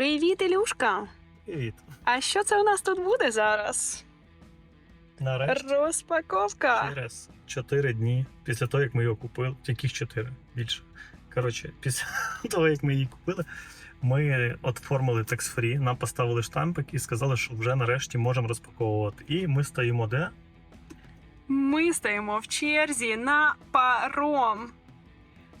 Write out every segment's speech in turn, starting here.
Привіт, Ілюшка! Привіт. А що це у нас тут буде зараз? Нарешті Розпаковка. через 4 дні після того, як ми його купили, яких 4 більше. Коротше, після того, як ми її купили, ми оформили tax-free, нам поставили штампик і сказали, що вже нарешті можемо розпаковувати. І ми стоїмо де? Ми стоїмо в черзі на паром.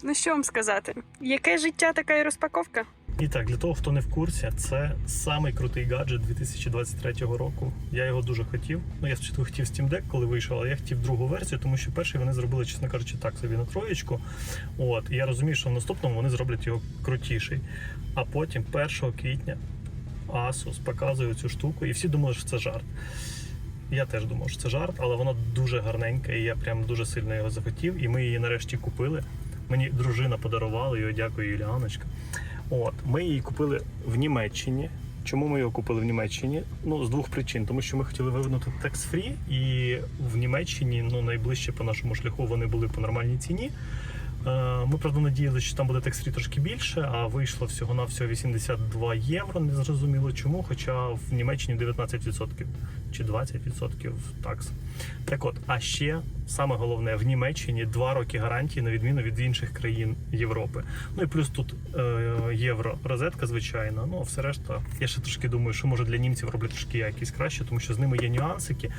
Ну що вам сказати? Яке життя, така і розпаковка? І так, для того, хто не в курсі, це самий крутий гаджет 2023 року. Я його дуже хотів. Ну, я спочатку хотів Steam Deck, коли вийшов, але я хотів другу версію, тому що перший вони зробили, чесно кажучи, так собі на троєчку. От, і я розумію, що в наступному вони зроблять його крутіший. А потім, 1 квітня, Asus показує цю штуку, і всі думали, що це жарт. Я теж думав, що це жарт, але воно дуже гарненьке, і я прям дуже сильно його захотів. І ми її нарешті купили. Мені дружина подарувала його, дякую, Юліаночка. От, ми її купили в Німеччині. Чому ми його купили в Німеччині? Ну, з двох причин. Тому що ми хотіли вивернути tax free і в Німеччині, ну, найближче по нашому шляху, вони були по нормальній ціні. Е, Ми, правда, надіялися, що там буде free трошки більше, а вийшло всього-навсього 82 євро. Не зрозуміло чому, хоча в Німеччині 19% чи 20% такс. Так от, а ще саме головне, в Німеччині 2 роки гарантії на відміну від інших країн Європи. Ну і плюс тут е, євро розетка, звичайно. Ну, а все решта, я ще трошки думаю, що може для німців роблять трошки якісь краще, тому що з ними є нюансики.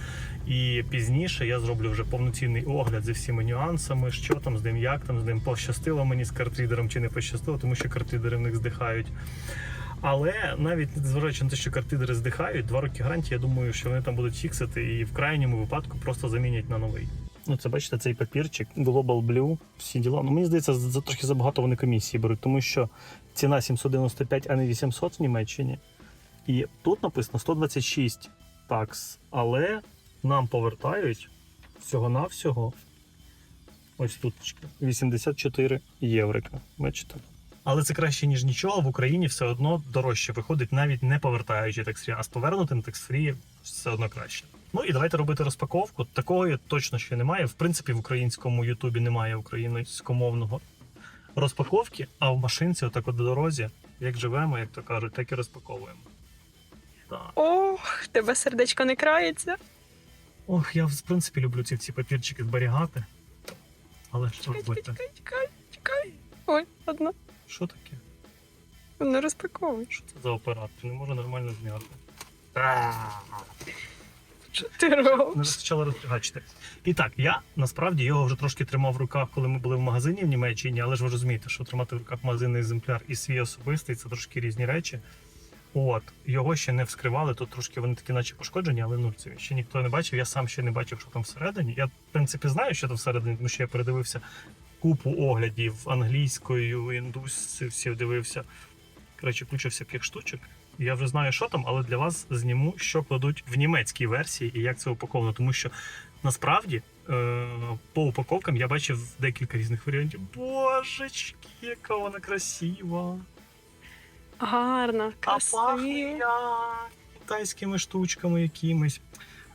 І пізніше я зроблю вже повноцінний огляд зі всіма нюансами, що там з ним, як там з ним пощастило мені з картрідером чи не пощастило, тому що картрідери в них здихають. Але навіть незважаючи на те, що картидери здихають, два роки гарантії, я думаю, що вони там будуть фіксити і в крайньому випадку просто замінять на новий. Ну, це бачите, цей папірчик, Global Blue, всі діла. Ну, мені здається, за трохи забагато вони комісії беруть, тому що ціна 795, а не 800 в Німеччині. І тут написано 126 такс, але нам повертають всього-навсього ось тут 84 єврика. Бачите? Але це краще, ніж нічого. В Україні все одно дорожче виходить, навіть не повертаючи таксфрі, а з повернутим таксфрі все одно краще. Ну і давайте робити розпаковку. Такого точно ще немає. В принципі, в українському Ютубі немає українськомовного розпаковки, а в машинці, отак от до дорозі, як живемо, як то кажуть, так і розпаковуємо. Так. Ох, тебе сердечко не крається. Ох, я в принципі люблю ці всі папірчики зберігати. Але що робити? чекай, чекай, чекай. Ой, одна. Що таке? Не розпаковуєш. Що це за апарат? Не можу нормально зняти. Що ти не робиш? вистачало розтягачити. І так, я насправді його вже трошки тримав в руках, коли ми були в магазині в Німеччині, але ж ви розумієте, що тримати в руках магазинний екземпляр і свій особистий це трошки різні речі. От, його ще не вскривали, тут трошки вони такі, наче пошкоджені, але ну це ще ніхто не бачив. Я сам ще не бачив, що там всередині. Я, в принципі, знаю, що там всередині, тому що я передивився купу оглядів англійською, індусів дивився. Коротше, куча всяких штучок. Я вже знаю, що там, але для вас зніму, що кладуть в німецькій версії і як це упаковано. Тому що насправді е, по упаковкам я бачив декілька різних варіантів. Божечки, яка вона красива! Гарна, А пахне красива. китайськими штучками якимись.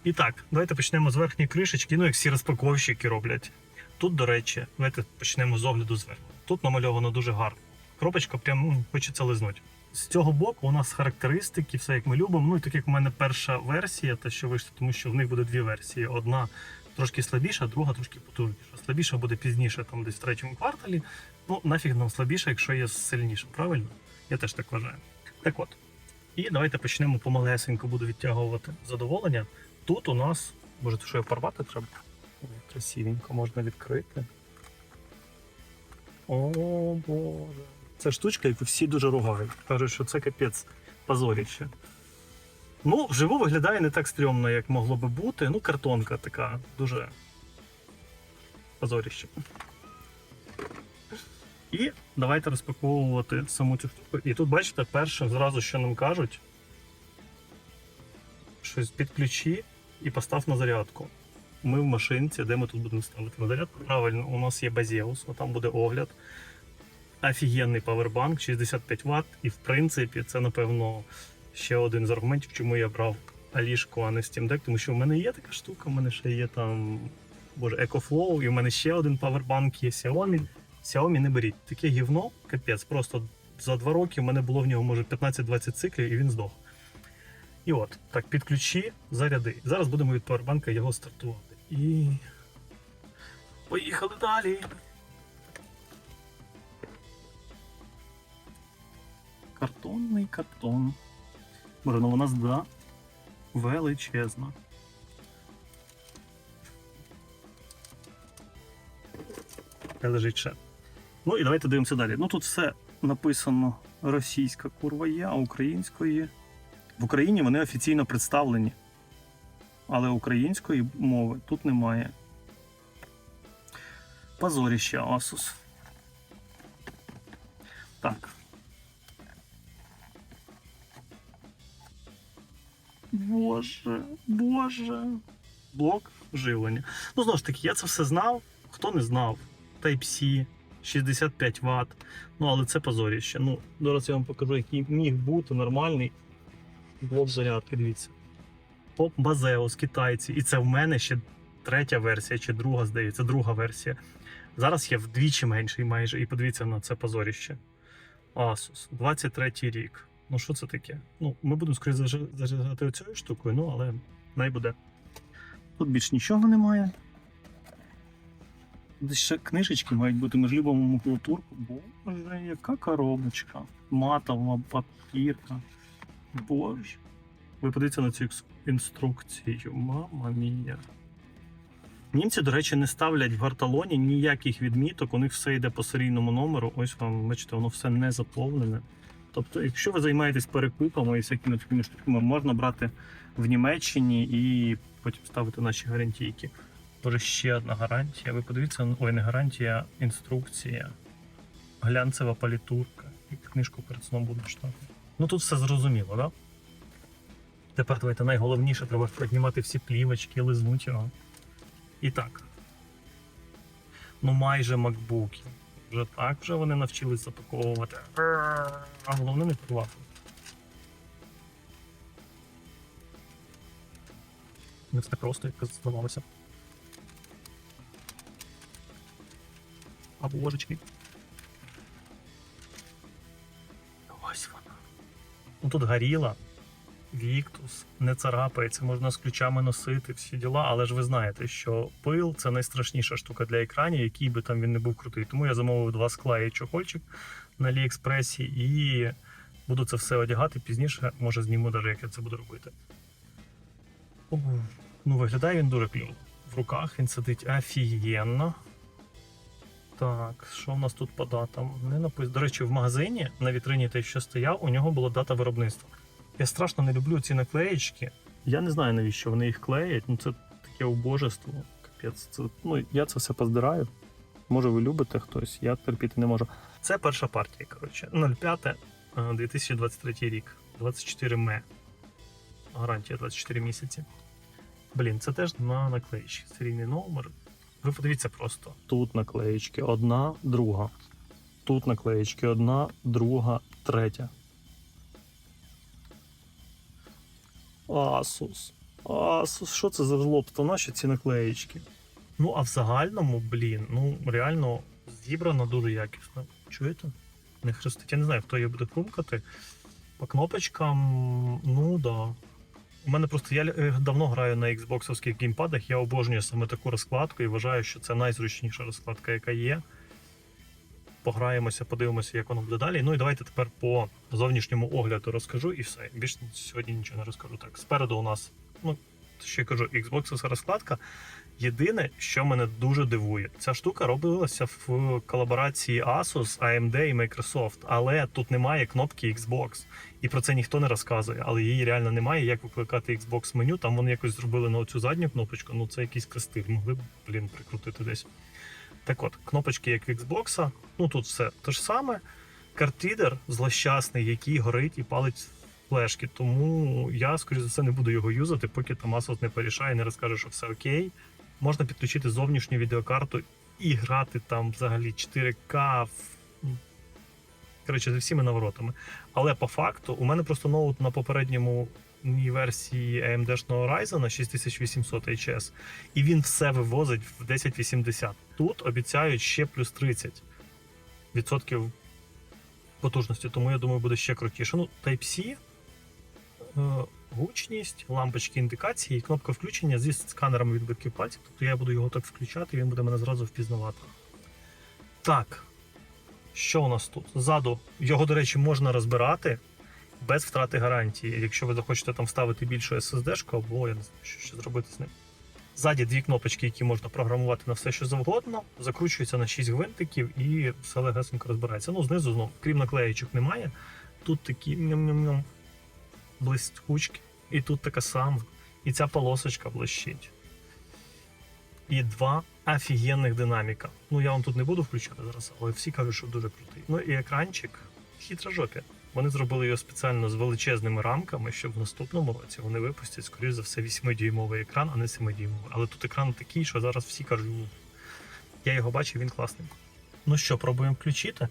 І так, давайте почнемо з верхньої кришечки, ну як всі розпаковщики роблять. Тут, до речі, давайте почнемо з огляду зверху. Тут намальовано дуже гарно. Коробочка прям м, хочеться лизнути. З цього боку у нас характеристики, все як ми любимо. Ну і так як у мене перша версія, те, що вийшла, тому що в них буде дві версії: одна трошки слабіша, друга трошки потужніша. Слабіша буде пізніше, там десь в третьому кварталі. Ну, нафіг нам слабіша, якщо є сильніша, правильно? Я теж так вважаю. Так от. І давайте почнемо помалесенько буду відтягувати задоволення. Тут у нас, може, що його порвати треба? Красивенько можна відкрити. О, Боже. Це штучка, яку всі дуже ругають. Кажуть, що це капець позоріще. Ну, вживу виглядає не так стрьомно, як могло би бути. Ну, картонка така, дуже позоріще. І давайте розпаковувати саму цю штуку. І тут, бачите, перше зразу, що нам кажуть, щось підключи і постав на зарядку. Ми в машинці, де ми тут будемо ставити на зарядку. Правильно, у нас є Базеус, там буде огляд. Офігенний павербанк, 65 Вт. І в принципі, це, напевно, ще один з аргументів, чому я брав Алішку, а не Steam Deck, тому що в мене є така штука, в мене ще є там боже, EcoFlow, і в мене ще один павербанк є Xiaomi. Xiaomi не беріть. Таке гівно, капець, просто за два роки в мене було в нього може 15-20 циклів, і він здох. І от, так, підключи, заряди. Зараз будемо від павербанка його стартувати. І. Поїхали далі. Картонний картон. Боже, ну вона зда величезна. Лежить ще. Ну і давайте дивимося далі. Ну тут все написано російська курва є, а української. В Україні вони офіційно представлені. Але української мови тут немає. Позоріще Asus. Так. Боже, боже. Блок живлення. Ну, знову ж таки, я це все знав. Хто не знав? Type-C, 65 Вт. Ну, але це позоріще. Ну, зараз я вам покажу, який міг бути нормальний блок зарядки. Дивіться. Поп Базеос, китайці. І це в мене ще третя версія, чи друга, здається, друга версія. Зараз є вдвічі менший майже. І подивіться на це позоріще. Asus, 23 рік. Ну, що це таке? Ну, ми будемо скоріше заряджати цією штукою, ну, але най буде. Тут більш нічого немає. Десь ще книжечки мають бути, любимо макулатурку. Боже, яка коробочка. Матова папірка. Боже. Ви подивіться на цю інструкцію. Мама мія. Німці, до речі, не ставлять в гарталоні ніяких відміток, у них все йде по серійному номеру. Ось вам, бачите, воно все не заповнене. Тобто, якщо ви займаєтесь перекупами і всякими такими штуками, можна брати в Німеччині і потім ставити наші гарантійки. Боже, ще одна гарантія. Ви подивіться, ой, не гарантія, інструкція. Глянцева палітурка. І книжку перед сном буду читати. Ну тут все зрозуміло, так? Да? Тепер давайте найголовніше, треба піднімати всі плівочки, лизнути його. І так. Ну майже макбуки. Вже так вже вони навчились запаковувати. А головне не порвати. Не все просто, як здавалося. А божечки. Ось вона. Ну тут горіла. Віктус не царапається, можна з ключами носити всі діла, але ж ви знаєте, що пил це найстрашніша штука для екранів, який би там він не був крутий. Тому я замовив два скла і чохольчик на Аліекспресі і буду це все одягати пізніше, може зніму даже, як я це буду робити. Ну, виглядає він дуже кльово. В руках він сидить офігенно. Так, що в нас тут по датам? Не написано. До речі, в магазині на вітрині той, що стояв, у нього була дата виробництва. Я страшно не люблю ці наклеєчки. Я не знаю, навіщо вони їх клеять. Ну це таке убожество. Капець. Це, ну, я це все поздираю. Може, ви любите хтось, я терпіти не можу. Це перша партія, коротше. 05 е, 2023 рік. 24 ме. Гарантія 24 місяці. Блін, це теж на наклеїчці. Серійний номер. Ви подивіться просто. Тут наклеїчки одна, друга. Тут наклеїчки одна, друга, третя. Асус. Асус, що це за жлобство? Наші ці наклеїчки. Ну, а в загальному, блін, ну реально зібрано дуже якісно. Чуєте? Не хрестить. Я не знаю, хто її буде крумкати. По кнопочкам, ну да. У мене просто я е, давно граю на Xbox геймпадах, я обожнюю саме таку розкладку і вважаю, що це найзручніша розкладка, яка є. Пограємося, подивимося, як воно буде далі. Ну і давайте тепер по зовнішньому огляду розкажу і все. Більше сьогодні нічого не розкажу. Так, спереду у нас, ну, я кажу, Xbox розкладка. Єдине, що мене дуже дивує, ця штука робилася в колаборації Asus, AMD і Microsoft, але тут немає кнопки Xbox. І про це ніхто не розказує, але її реально немає. Як викликати Xbox меню? Там вони якось зробили на оцю задню кнопочку. Ну це якийсь крестив. Могли б, блін, прикрутити десь. Так от, кнопочки як в Xbox, ну тут все те ж саме. Картрідер злощасний, який горить і палить флешки. Тому я, скоріше за все, не буду його юзати, поки там Asus не порішає, не розкаже, що все окей. Можна підключити зовнішню відеокарту і грати там взагалі 4К. в- ну, Коротше, зі всіми наворотами. Але по факту, у мене просто ноут на попередньому версії AMD-шного Ryzen 6800 HS, і він все вивозить в 1080. Тут обіцяють ще плюс 30 відсотків потужності, тому я думаю, буде ще крутіше. Ну, Type-C, гучність, лампочки індикації і кнопка включення зі сканером відбитків пальців. Тобто я буду його так включати, і він буде мене зразу впізнавати. Так. Що у нас тут? Ззаду його, до речі, можна розбирати без втрати гарантії, якщо ви захочете там вставити більшу SSD-шку, або я не знаю, що ще зробити з ним. Ззаді дві кнопочки, які можна програмувати на все, що завгодно, закручуються на 6 гвинтиків і все легесенько розбирається. Ну, знизу знову, крім наклеєчок, немає. Тут такі ням-ням-ням блискучки, і тут така сама. І ця полосочка блищить. І два офігенних динаміка. Ну, я вам тут не буду включати зараз, але всі кажуть, що дуже крутий. Ну і екранчик хитрожопі. Вони зробили його спеціально з величезними рамками, щоб в наступному році вони випустять, скоріш за все, 8-дюймовий екран, а не 7-дюймовий. Але тут екран такий, що зараз всі кажуть, «Ну, я його бачив, він класний. Ну що, пробуємо включити?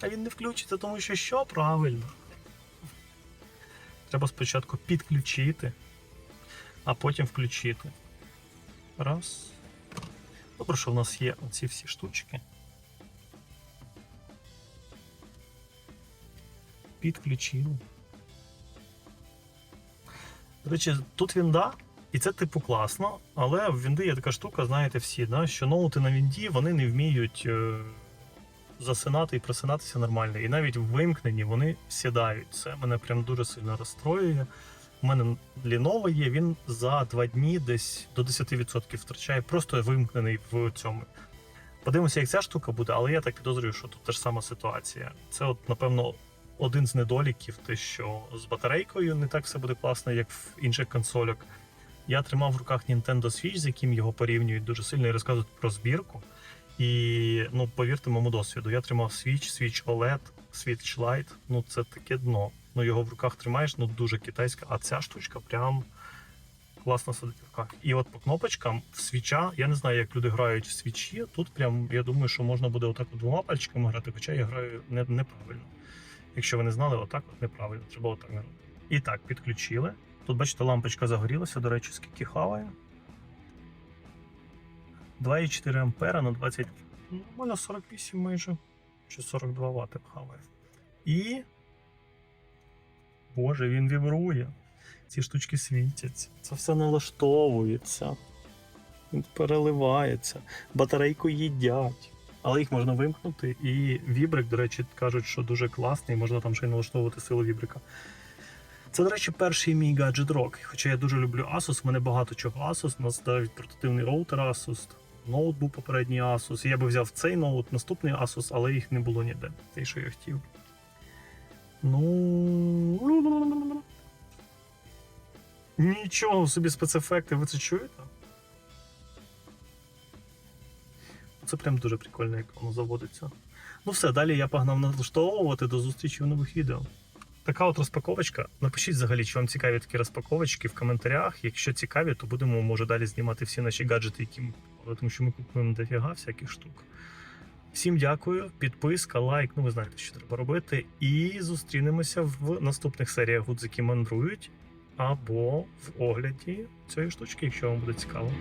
А він не включиться, тому що що правильно. Треба спочатку підключити, а потім включити. Раз. Добре, що в нас є оці всі штучки. Підключили. До речі, тут вінда, і це типу класно, але в вінди є така штука, знаєте всі, да, що ноути на вінді вони не вміють е, засинати і просинатися нормально. І навіть в вимкненні вони сідають. Це мене прям дуже сильно розстроює. У мене Lenovo є, він за два дні десь до 10% втрачає, просто вимкнений в цьому. Подивимося, як ця штука буде, але я так підозрюю, що тут та ж сама ситуація. Це, от, напевно, один з недоліків, те, що з батарейкою не так все буде класно, як в інших консолях. Я тримав в руках Nintendo Switch, з яким його порівнюють дуже сильно і розказують про збірку. І ну, повірте моєму досвіду, я тримав Switch, Switch OLED, Switch Lite, ну це таке дно. Ну його в руках тримаєш, ну дуже китайська, а ця штучка прям класно сидить в руках. І от по кнопочкам в свіча, я не знаю, як люди грають в свічі. Тут прям я думаю, що можна буде отак от двома пальчиками грати, хоча я граю не, неправильно. Якщо ви не знали, отак от неправильно, треба отак грати. І так, підключили. Тут, бачите, лампочка загорілася, до речі, скільки хаває. 2,4 ампера на 20. Ну, мене 48 майже. Чи 42 Вт хаває. І. Боже, він вібрує. Ці штучки світяться. Це все налаштовується. Він переливається. Батарейку їдять. Але їх можна вимкнути. І вібрик, до речі, кажуть, що дуже класний, можна там ще й налаштовувати силу вібрика. Це, до речі, перший мій гаджет рок. Хоча я дуже люблю Asus, в мене багато чого Asus, у нас навіть портативний роутер Asus, ноут був попередній Asus. Я би взяв цей ноут, наступний Asus, але їх не було ніде. Те, що я хотів. Ну. Нічого собі спецефекти, ви це чуєте? Це прям дуже прикольно, як воно заводиться. Ну все, далі я погнав налаштовувати до зустрічі в нових відео. Така от розпаковочка. Напишіть взагалі, чи вам цікаві такі розпаковочки в коментарях. Якщо цікаві, то будемо може далі знімати всі наші гаджети, які ми тому що ми купуємо дофіга всяких штук. Всім дякую, підписка, лайк. Ну ви знаєте, що треба робити. І зустрінемося в наступних серіях гудзики мандрують або в огляді цієї штучки, якщо вам буде цікаво.